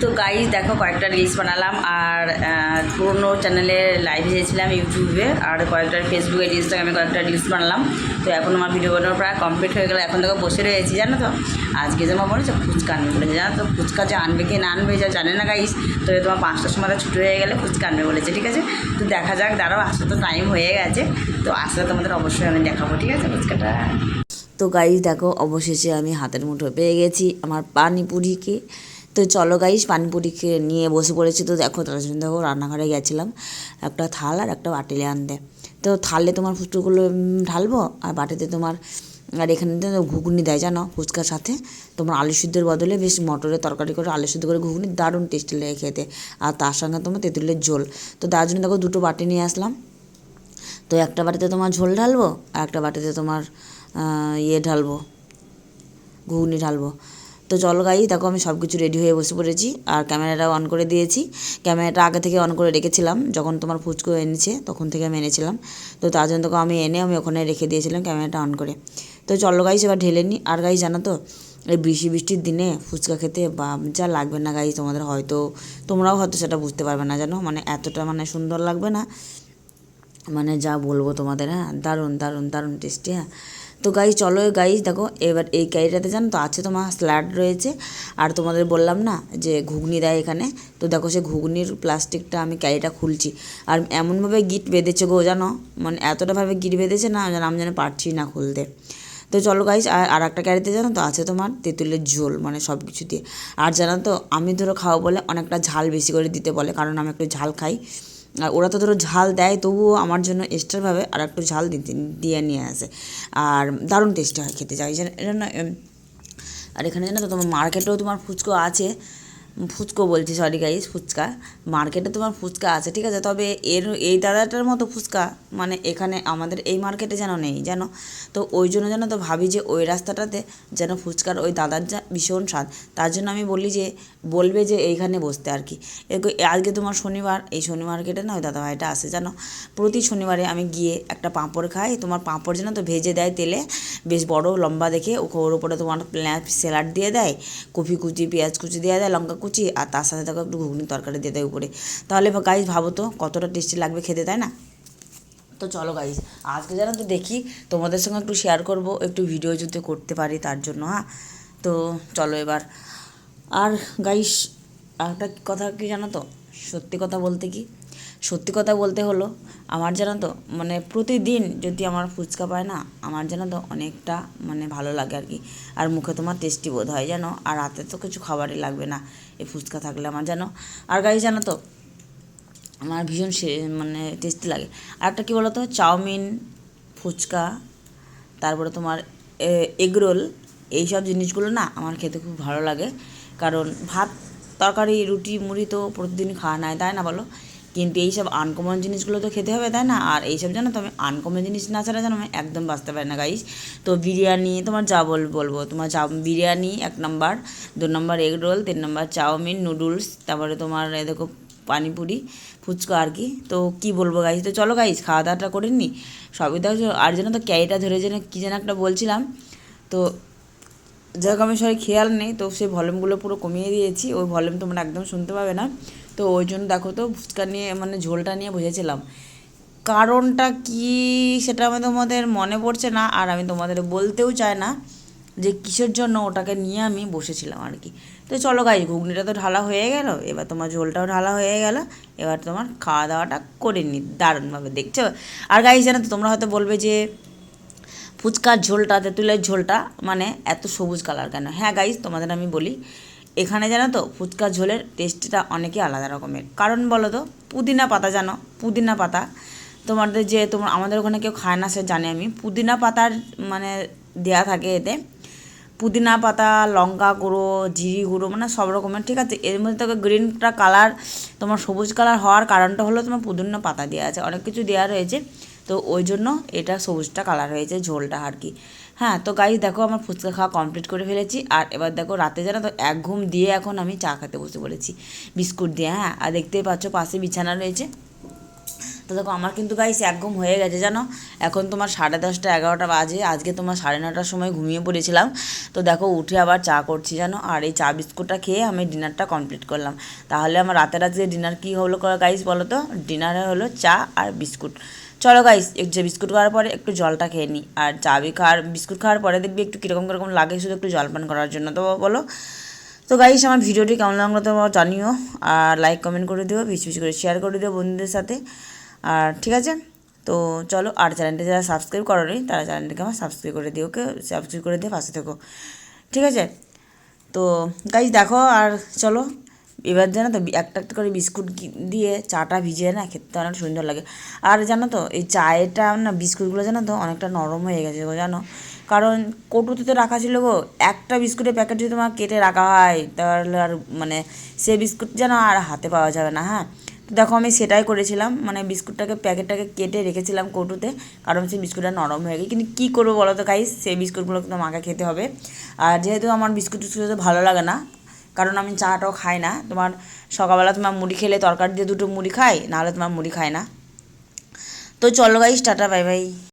তো গাইজ দেখো কয়েকটা রিলস বানালাম আর পুরোনো চ্যানেলে লাইভ এসেছিলাম ইউটিউবে আর কয়েকটা ফেসবুকে ইনস্টাগ্রামে কয়েকটা রিলস বানালাম। তো এখন আমার ভিডিও বানানো প্রায় কমপ্লিট হয়ে গেলো। এখন দেখো বসে রয়েছি, জানো তো? আজকে যেমন বলেছে ফুচকা আনবে বলেছে। জানো তো, ফুচকা যে আনবে কি না আনবে, যা জানে না গাইস তো তোমার পাঁচটার সময় ছুটি হয়ে গেলে ফুচকা আনবে বলেছে, ঠিক আছে? তো দেখা যাক, দাঁড়াও আসতে তো টাইম হয়ে গেছে। তো আসলে তোমাদের অবশ্যই আমি দেখাবো, ঠিক আছে, ফুচকাটা? তো গাইস দেখো, অবশেষে আমি হাতের মুঠো পেয়ে গেছি আমার পানিপুরিকে। তো চলো গাইস পানিপুরিকে নিয়ে বসে পড়েছি। তো দেখো, তার জন্য দেখো রান্নাঘরে গেছিলাম। একটা থাল আর একটা বাটিলে আনতে। তো থালে তোমার ফুচকাগুলো ঢালবো? আর বাটিতে তোমার, আর এখানে তো ঘুগনি দেয়, জানো? ফুচকার সাথে। তোমার আলু সিদ্ধের বদলে বেশ মটরের তরকারি করে, আলু সিদ্ধ করে ঘুগনি দারুণ টেস্টি লাগে খেতে। আর তার সঙ্গে তোমার তেঁতুলের ঝোল। তো তার জন্য দেখো দুটো বাটি নিয়ে আসলাম। তো একটা বাটিতে তোমার ঝোল ঢালবো, আর একটা বাটিতে তোমার ইয়ে ঢালবো, ঘুগনি ঢালবো। তো চলো গাই দেখো আমি সব কিছু রেডি হয়ে বসে পড়েছি আর ক্যামেরাটা অন করে দিয়েছি। ক্যামেরাটা আগে থেকে অন করে রেখেছিলাম, যখন তোমার ফুচকো এনেছে তখন থেকে আমি এনেছিলাম। তো তার জন্য তোকে আমি এনে আমি ওখানে রেখে দিয়েছিলাম ক্যামেরাটা অন করে। তো চলো গাইস এবার ঢেলে নিই আর গাইস জানো তো, এই বৃষ্টি বৃষ্টির দিনে ফুচকা খেতে বা যা লাগবে না গাইস তোমাদের হয়তো, তোমরাও হয়তো সেটা বুঝতে পারবে না জানো মানে এতটা মানে সুন্দর লাগবে না। মানে যা বলব তোমাদের হ্যাঁ দারুণ দারুণ দারুণ টেস্টি হ্যাঁ। তো গাইজ চলো গাইজ দেখো, এবার এই কারিটাতে জানো তো, আছে তোমার স্ল্যাড রয়েছে। আর তোমাদের বললাম না যে ঘুগনি দেয় এখানে? তো দেখো, সে ঘুগনির প্লাস্টিকটা আমি ক্যারিটা খুলছি। আর এমনভাবে গিট বেঁধেছে গো, জানো? মানে এতটাভাবে গিট বেঁধেছে না আমি যেন পারছি না খুলতে। তো চলো গাইজ আর আর একটা ক্যারিতে জানো তো, আছে তোমার তেঁতুলের ঝোল মানে সব কিছু দিয়ে। আর জানো তো, আমি ধরো খাওয়া বলে অনেকটা ঝাল বেশি করে দিতে বলে, কারণ আমি একটু ঝাল খাই। আর ওরা তো ধরো ঝাল দেয়, তবুও আমার জন্য এক্সট্রাভাবে আর একটু ঝাল দিতে দিয়ে নিয়ে আসে। আর দারুণ টেস্টি হয় খেতে চাই এটা না আর এখানে জানো তো তোমার মার্কেটেও তোমার ফুচকো আছে। ফুচকো বলছি সরি গাইস ফুচকা। মার্কেটে তোমার ফুচকা আছে, ঠিক আছে? তবে এর, এই দাদাটার মতো ফুচকা মানে এখানে আমাদের এই মার্কেটে যেন নেই যেন তো ওই জন্য যেন তো ভাবি যে ওই রাস্তাটাতে যেন ফুচকার ওই দাদার যা ভীষণ স্বাদ। তার জন্য আমি বলি যে, বলবে যে এইখানে বসতে আর কি। আজকে তোমার শনিবার, এই শনি মার্কেটে না ওই দাদা ভাইটা আসে, জানো? প্রতি শনিবারে আমি গিয়ে একটা পাঁপড় খাই। তোমার পাঁপড় যেন তো ভেজে দেয় তেলে, বেশ বড়, লম্বা দেখে ওর উপরে তোমার স্যালাড দিয়ে দেয়, কফি কুচি, পেঁয়াজ কুচি দিয়ে দেয়, লঙ্কা কুচি আর তার সাথে দেখো একটু ঘুগনি তরকারি দিয়ে দেয় উপরে। তাহলে গাইজ ভাবো তো, কতটা টেস্টি লাগবে খেতে, তাই না? তো চলো গাইজ আজকে যেন তো দেখি, তোমাদের সঙ্গে একটু শেয়ার করব, একটু ভিডিও যদি করতে পারি তার জন্য হ্যাঁ? তো চলো এবার। আর গাইস একটা কথা কি জানো তো? সত্যি কথা বলতে কি? সত্যি কথা বলতে হলো, আমার জানো তো মানে প্রতিদিন যদি আমার ফুচকা পায় না, আমার জানো তো অনেকটা মানে ভালো লাগে আর কি। আর মুখে তোমার টেস্টি বোধ হয় জানো, আর রাতে তো কিছু খাবারই লাগবে না, এই ফুচকা থাকলে আমার জানো। আর গাইস জানো তো, আমার ভীষণ সে- মানে টেস্টি লাগে। আর একটা কী বলতো, চাউমিন, ফুচকা, তারপরে তোমার এগরোল এইসব জিনিসগুলো না আমার খেতে খুব ভালো লাগে। কারণ ভাত, তরকারি, রুটি, মুড়ি তো প্রতিদিন খাওয়া নাই, তাই না বলো? কিন্তু এইসব আনকমন জিনিসগুলো তো খেতে হবে, তাই না? আর এইসব জানো তো আমি আনকমন জিনিস না ছাড়া জানো আমি একদম বাঁচতে পারি না গাইস তো বিরিয়ানি, তোমার যা বল, বলব। তোমার চা, বিরিয়ানি এক নম্বর দু নম্বর এগ রোল তিন নম্বর চাউমিন নুডলস তারপরে তোমার এ দেখো পানিপুরি, ফুচকা আর কি। তো কি বলব গাইস তো চলো গাইস খাওয়া দাওয়াটা করে নি। সবই দেখো আর যেন তো, ক্যারিটা ধরে যেন কী যেন একটা বলছিলাম। তো যাক আমি সবাই খেয়াল নেই। তো সেই ভলিউমগুলো পুরো কমিয়ে দিয়েছি, ওই ভলিউম তোমরা একদম শুনতে পাবে না। তো ওই জন্য দেখো তো ফুচকা নিয়ে মানে ঝোলটা নিয়ে বুঝেছিলাম কারণটা কি সেটা আমি তোমাদের মনে পড়ছে না, আর আমি তোমাদের বলতেও চাই না যে কিসের জন্য ওটাকে নিয়ে আমি বসেছিলাম আর কি। তো চলো গাই ঘুগনিটা তো ঢালা হয়ে গেল, এবার তোমার ঝোলটাও ঢালা হয়ে গেল, এবার তোমার খাওয়া দাওয়াটা করে নি দারুণভাবে, দেখছ? আর গাইজ জানো তো, তোমরা হয়তো বলবে যে ফুচকার ঝোলটা, তেঁতুলের ঝোলটা মানে এত সবুজ কালার কেন? হ্যাঁ গাইজ তোমাদের আমি বলি এখানে জানো তো ফুচকার ঝোলের টেস্টটা অনেকই আলাদা রকমের। কারণ বলো তো, পুদিনা পাতা জানো, পুদিনা পাতা। তোমাদের যে তোমার, আমাদের ওখানে কেউ খায় না, সে জানে আমি। পুদিনা পাতার মানে দেয়া থাকে এতে। পুদিনা পাতা, লঙ্কা গুঁড়ো, জিরি গুঁড়ো মানে সব রকমের, ঠিক আছে? এর মধ্যে তোকে গ্রিনটা কালার তোমার সবুজ কালার হওয়ার কারণটা হলো তোমার পুদিনা পাতা দেওয়া আছে। অনেক কিছু দেওয়া রয়েছে। তো ওই জন্য এটা সবুজটা কালার হয়েছে ঝোলটা আর কি। হ্যাঁ তো গাইজ দেখো আমার ফুচকা খাওয়া কমপ্লিট করে ফেলেছি। আর এবার দেখো রাতে যেন তো এক ঘুম দিয়ে এখন আমি চা খেতে বসে পড়েছি। বিস্কুট দিয়ে হ্যাঁ আর দেখতেই পাচ্ছ পাশে বিছানা রয়েছে। তো দেখো আমার কিন্তু গাইস এক ঘুম হয়ে গেছে জানো। এখন তোমার সাড়ে দশটা এগারোটা বাজে। আজকে তোমার সাড়ে নটার সময় ঘুমিয়ে পড়েছিলাম। তো দেখো উঠে আবার চা করছি জানো। আর এই চা বিস্কুটটা খেয়ে আমি ডিনারটা কমপ্লিট করলাম। তাহলে আমার রাতের আজকে ডিনার কী হলো গাইস বলো তো? ডিনারে হলো চা আর বিস্কুট। চলো গাইস যে বিস্কুট খাওয়ার পরে একটু জলটা খেয়ে নিই আর চা বি খাওয়ার, বিস্কুট খাওয়ার পরে দেখবি একটু কীরকম কীরকম লাগে শুধু একটু জলপান করার জন্য। তো বলো। তো গাইস আমার ভিডিওটি কেমন লাগল তো জানিও। আর লাইক কমেন্ট করে দিও, বেশি বেশি করে শেয়ার করে দিও বন্ধুদের সাথে। আর ঠিক আছে? তো চলো, আর চ্যানেলটা যারা সাবস্ক্রাইব করোনি, তারা চ্যানেলটাকে আমার সাবস্ক্রাইব করে দিও, ওকে? সাবস্ক্রাইব করে দিয়ে পাশে থেকো। ঠিক আছে? তো গাইস দেখো, আর চলো। এবার জানো তো একটা একটা করে বিস্কুট দিয়ে চাটা ভিজিয়ে না খেতে অনেক সুন্দর লাগে। আর জানো তো, এই চায়েটা না, বিস্কুটগুলো জানো তো অনেকটা নরম হয়ে গেছে গো, জানো? কারণ কটুতে তো রাখা ছিল গো, একটা বিস্কুটের প্যাকেট যদি তোমার কেটে রাখা হয়, তাহলে আর মানে সে বিস্কুট যেন আর হাতে পাওয়া যাবে না হ্যাঁ? তো দেখো আমি সেটাই করেছিলাম মানে বিস্কুটটাকে, প্যাকেটটাকে কেটে রেখেছিলাম কটুতে, কারণ সেই বিস্কুটটা নরম হয়ে গেছে। কিন্তু কী করব বলো তো গাইস সেই বিস্কুটগুলো কিন্তু আমাকে খেতে হবে। আর যেহেতু আমার বিস্কুট টিস্কুট ভালো লাগে না কারণ আমি চাটাও খাই না। তোমার সকালবেলা তোমার মুড়ি খেলে তরকারি দিয়ে দুটো মুড়ি খাই, নাহলে তোমার মুড়ি খাই না। তো চলো গাইস টাটা বাই বাই